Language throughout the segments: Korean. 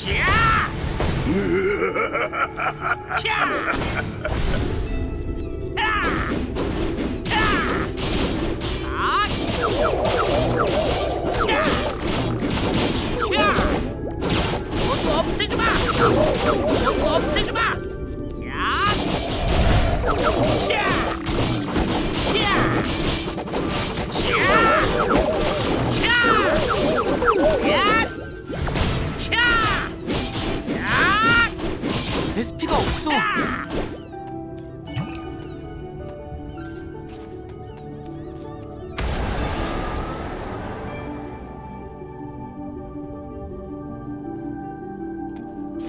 下，下，啊啊，下，下，我做不成嘛，我做不成嘛，呀，下。SP가 없어.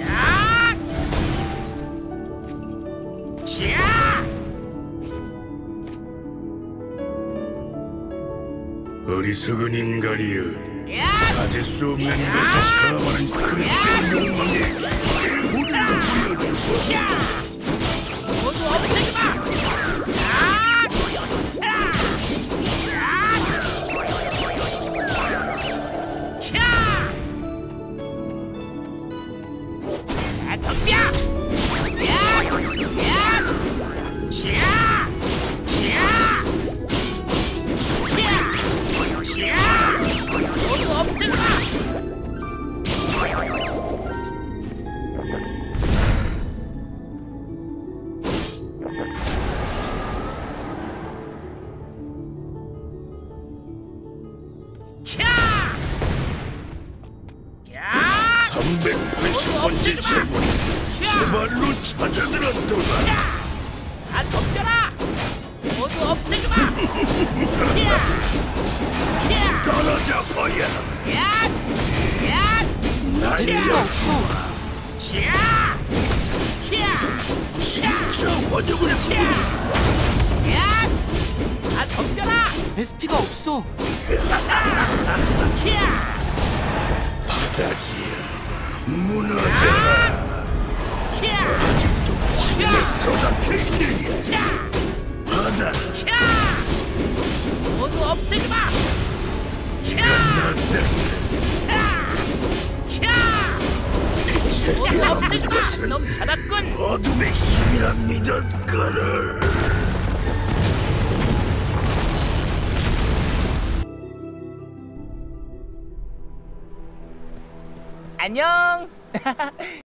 야! 샤! 어리석은 인간이여 야! 가질 수 없는 것을 탐하는 그릇된 욕망에 최후를 下。 380번째 제문 제발로 찾아들었도다 캬! 다 덤벼라! 모두 없애주마! 떨어져 버려 야! 야! 날려 없어. 캬! 캬! 캬! 저 화력을 캬! 야! SP가 없어. 바닥이야 무너져라 캬! 캬! 사로잡혀 있느냐 캬! 바닥 캬! 모두 캬! 캬! 모두 없애주마! 놈 잡았군! 어둠의 힘이라 믿었거늘 안녕.